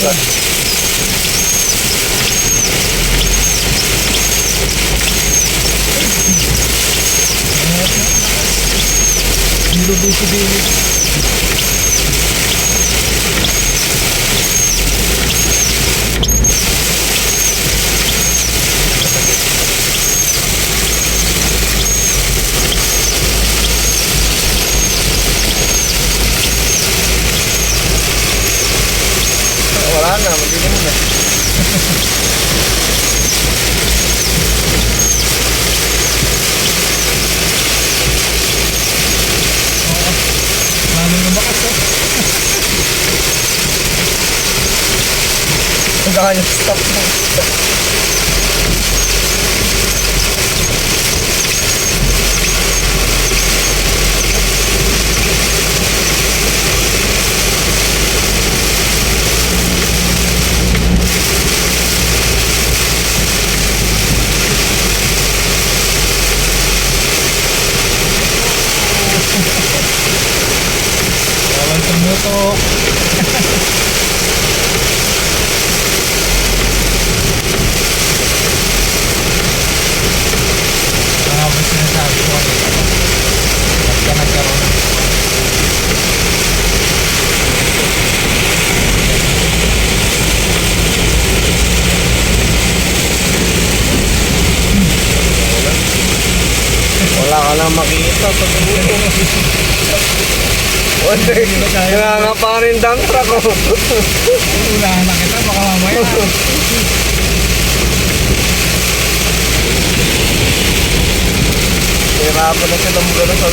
Sa Nilubuso din. wala Ang tubuto. Wala, nangangapa rin dump truck oh. Unahan na kita, baka mamaya. Hirapan na silang gano'n sa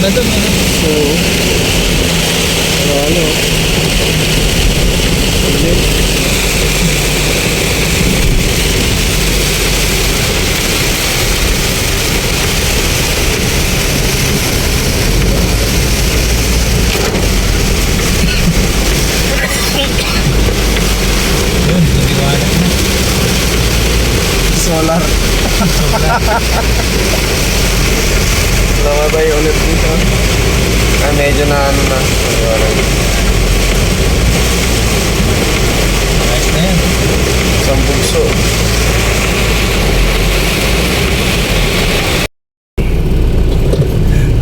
na. Ano? Oo. Wala ano. Ulit. Na. Solar. Lumabay ulit dito. Ah, medyo na ano na. Ayos na yan. Isang bugso.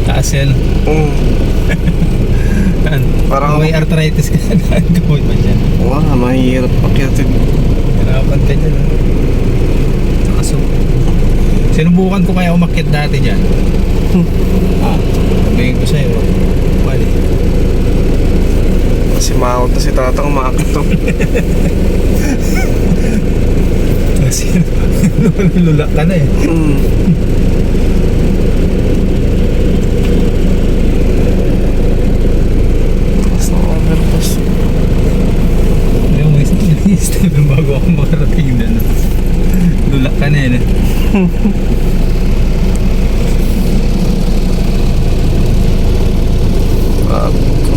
Taas yan. Mm. Parang- may arthritis ka na. Gawin ba dyan? Wala, mahirap pakyatin. Hirapan ka dyan. ah. Nakasub. Sinubukan ko kaya umakyat dati dyan. Ah, sabihin ko sa'yo. Bali. Kasi maakot na si tatang umakit to. Kasi lula ka na eh. Mm. Tapos na overpass. Yung may step bago ako makarating na. no? Lula ka na eh. no? Grabe ko.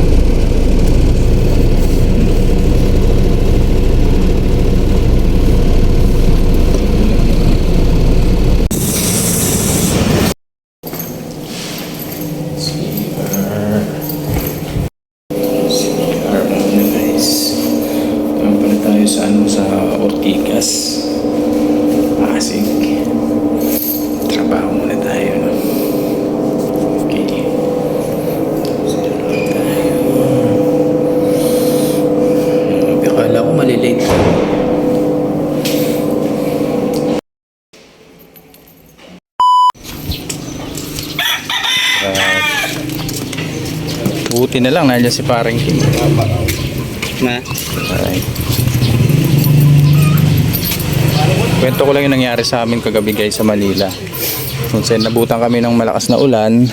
CR muna guys. Tama pala tayo sa ano sa Ortigas. Pasig. Trabaho muna tayo. No? Okay. Akala ko malilate. Buti na lang, nandiyan si parang Kim. Na? Ay. Kwento ko lang yung nangyari sa amin kagabi guys sa Manila. Kung saan nabutan kami ng malakas na ulan,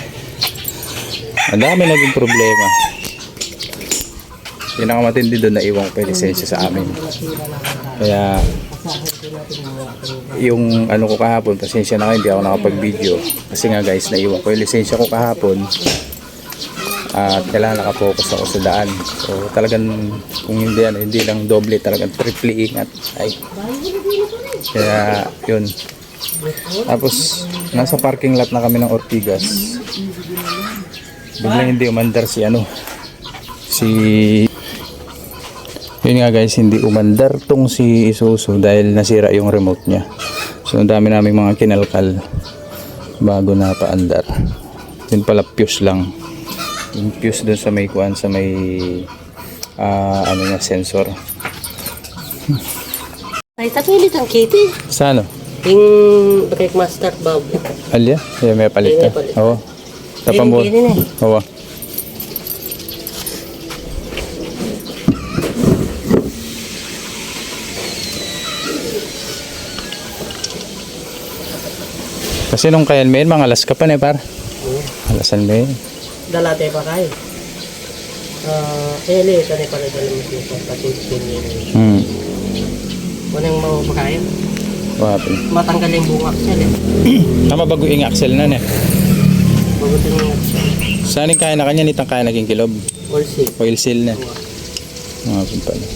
ang dami naging problema. Pinakamatindi doon na iwan ko pa yung lisensya sa amin. Kaya yung ano ko kahapon, pasensya na kayo, hindi ako nakapag-video. Kasi nga guys, naiwan ko yung lisensya ko kahapon. At kailangan nakapokus ako sa daan. So talagang kung hindi ano, hindi lang doble, talagang triple ingat. Ay. Kaya yun. Tapos nasa parking lot na kami ng Ortigas. Biglang hindi umandar si ano si yun nga guys, hindi umandar tong si Isuzu dahil nasira yung remote niya. So ang dami namin mga kinalkal bago na paandar. Yun pala fuse lang. Yung fuse doon sa may kuan sa may ah, ano nga sensor. Ay, tapilit ang kitty. Sa ano? Yung brake master bulb. Alya? Yeah, may palit ka. Palit. Oo. Na eh. Oo. Kasi nung kayan mail, mga alas ka pa na eh, par. Alasan mo yun. Dala tayo pa kayo. Ah, eh, li, tani pala dala mo siya sa patin yun. Hmm. Pa kayo. Wapin. Matanggal yung buong axle eh. Tama bago yung axle na niya. Bagutin yung axle. Saan yung kaya na kanya nitang kaya naging kilob? All safe. Oil seal na. Wapin pala.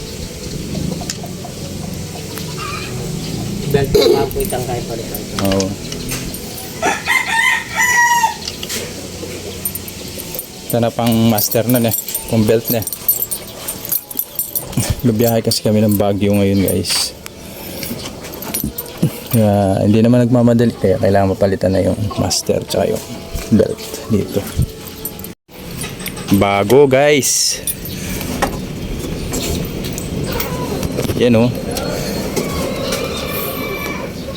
Belt pa po itang kayo pala. Oo. Ito na pang master na niya. Pang belt niya. Gabiyahe kasi kami ng Baguio ngayon guys. Kaya hindi naman nagmamadali kaya kailangan mapalitan na yung master tsaka yung belt dito. Bago guys. Yan oh.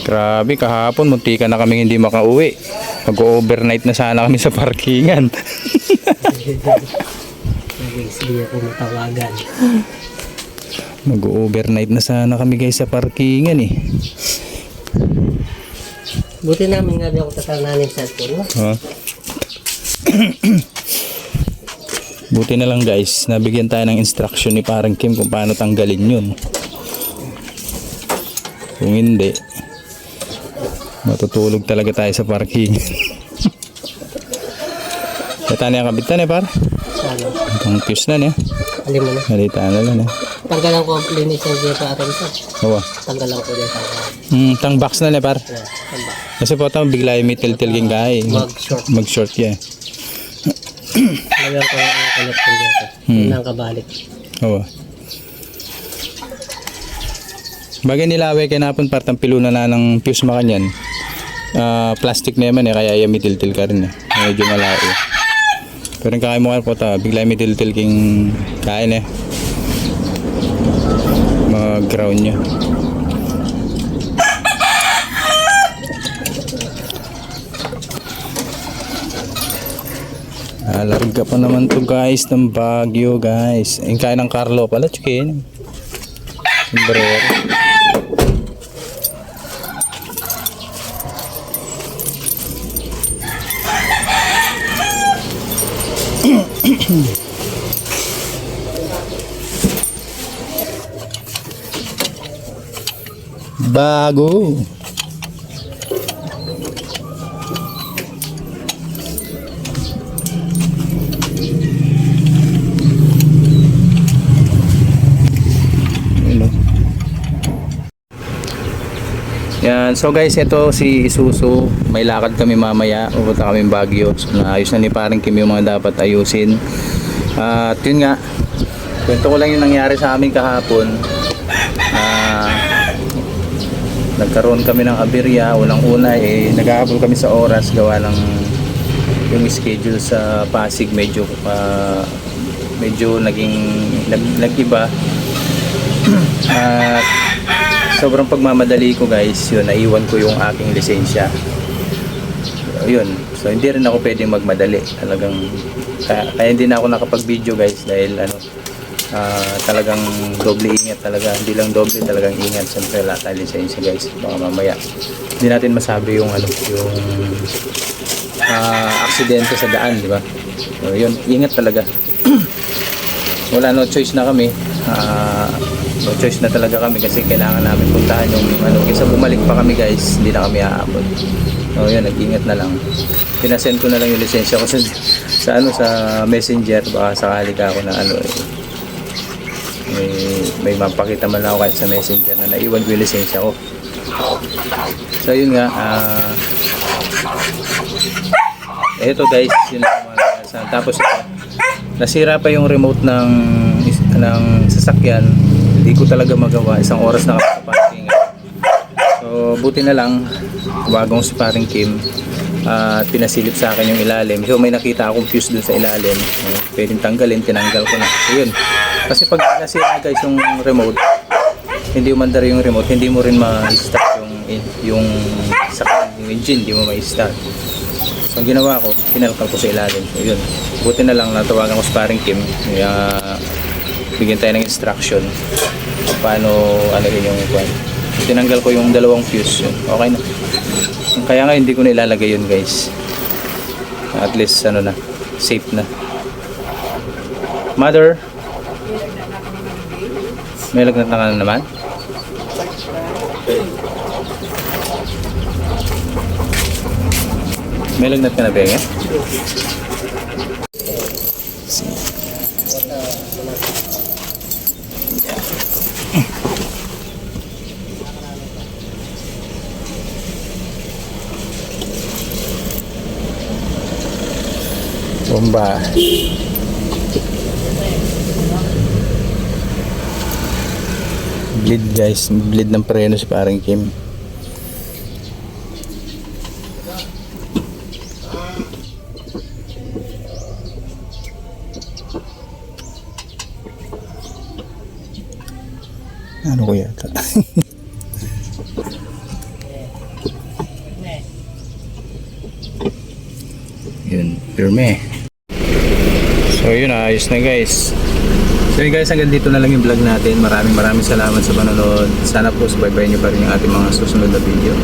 Grabe, kahapon muntikan na kami hindi makauwi. Mag-overnight na sana kami sa parkingan. Sige ako matawagan. Mag-overnight na sana kami guys sa parkingan eh. Buti namin nga di ako tatananin yung cellphone. Ha? Buti na lang guys, nabigyan tayo ng instruction ni parang Kim kung paano tanggalin yun. Kung hindi, matutulog talaga tayo sa parking. Yung kabitan eh par. Ang fuse na niya. Alim mo na. Nalita na lang eh. Tanggalan ko limit sa dito atin sa. Hawa. Tanggalan ko sa Hmm, tang box na niya par. tamba. Kasi po tao bigla yung may tiltil king kay. Mag-short. Mag-short ya. Lagyan ko ang connection dito. Hmm. Yun ang kabalik. Oo. Bagay nilawe kay napon partang piluna na ng fuse makanyan. Ah, plastic na yaman eh, kaya iya mitiltil ka rin eh. Medyo malayo. Pero kakay mo po ta, bigla yung mitiltil king kain eh. Mga ground niya. Alarga pa naman to guys ng Baguio guys. Yung kaya ng Carlo pala, chicken. Sombrero. Bago. Ano? Yan. So guys, ito si Isuzu. May lakad kami mamaya. Pupunta kami Baguio. So, naayos na ni parang Kim yung mga dapat ayusin. At yun nga. Kwento ko lang yung nangyari sa amin kahapon. Ah, nagkaroon kami ng aberya. Unang-una eh, naghahabol kami sa oras gawa ng yung schedule sa Pasig medyo ah, medyo naging nag, nag-iba. At sobrang pagmamadali ko guys, yun, naiwan ko yung aking lisensya. Yun, so hindi rin ako pwedeng magmadali. Talagang, kaya, kaya hindi na ako nakapag-video guys dahil ano, ah, talagang doble ingat talaga. Hindi lang doble, talagang ingat. Siyempre wala tayong lisensya guys. Baka mamaya, hindi natin masabi yung ano, yung ah, aksidente sa daan, di ba? So, yun, ingat talaga. wala no choice na kami Ah, no choice na talaga kami kasi kailangan namin puntahan yung ano kaysa bumalik pa kami guys hindi na kami aabot. So yun nag-ingat na lang. Pinasend ko na lang yung lisensya ko sa, sa ano sa messenger. Baka sakali ka ako na ano eh, may, may mapakita man lang ako kahit sa messenger na naiwan ko yung lisensya ko. So yun nga ah eto guys yun lang tapos nasira pa yung remote ng ng sasakyan hindi ko talaga magawa. Isang oras na parking. So buti na lang bagong si paring Kim at pinasilip sa akin yung ilalim. So may nakita akong fuse dun sa ilalim. Uh, pwedeng tanggalin tinanggal ko na. So yun. Kasi pag nasira guys yung remote hindi umandar yung remote hindi mo rin ma-start yung yung sakyan yung engine hindi mo ma-start. So, ang ginawa ko, pinalkal ko sa ilalim. So, yun. Buti na lang natawagan ko sa paring Kim. Uh, bigyan tayo ng instruction kung paano ano rin yung kwan. Tinanggal ko yung dalawang fuse. Yun. Okay na. Kaya nga hindi ko na ilalagay yun guys. At least ano na, safe na. Mother, may lagnat na ka na naman? May lagnat ka na, Benge? Bomba. Bleed guys, bleed ng preno si parang Kim. Ano ko yata? yun, pirme. Yun, ayos na guys. So yun guys, hanggang dito na lang yung vlog natin. Maraming maraming salamat sa panonood. Sana po subaybayan nyo pa rin yung ating mga susunod na video.